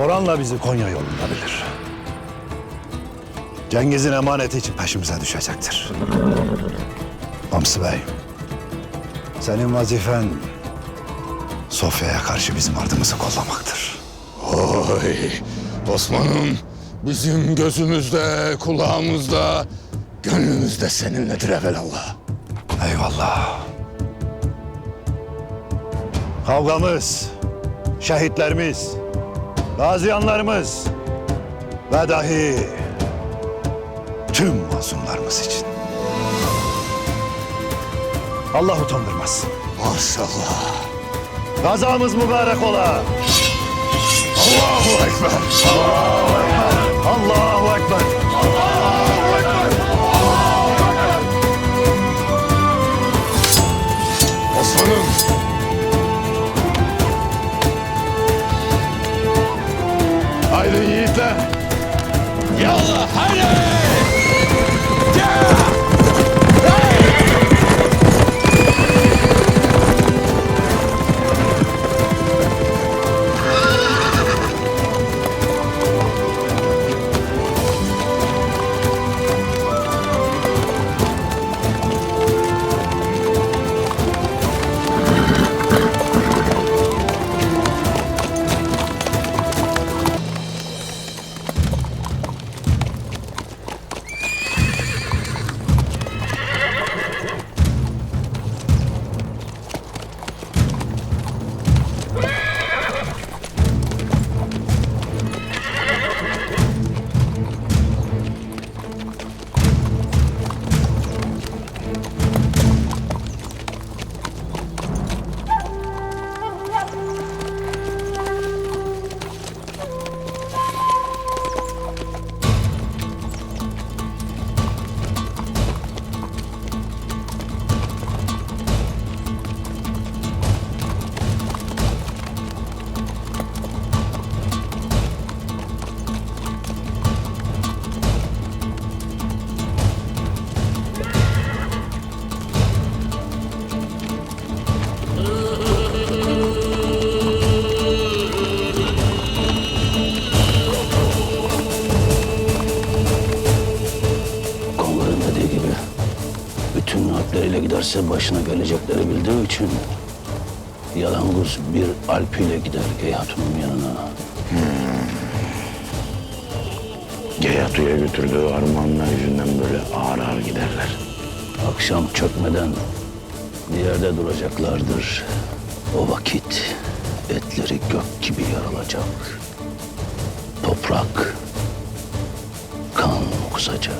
Orhan'la bizi Konya yolunda bilir. Cengiz'in emaneti için peşimize düşecektir. Hamsi Bey, senin vazifen Sofya'ya karşı bizim ardımızı kollamaktır. Oy Osman'ım bizim gözümüzde, kulağımızda, gönlümüzde seninledir evelallah. Eyvallah. Kavgamız, şehitlerimiz, gaziyanlarımız ve dahi tüm masumlarımız için. Allah utandırmasın. Maşallah. Gazamız mübarek ola. Allahu Ekber. Allahu Yallah haydi. Kongar'ın dediği gibi bütün harpleriyle giderse başına gelecekleri bildiği için Yalangus bir alpiyle gider Gey Hatun'un yanına. Geyatu'ya götürdüğü armağanlar yüzünden böyle ağır ağır giderler. Akşam çökmeden bir yerde duracaklardır. O vakit etleri gök gibi yarılacak. Toprak kan kusacak.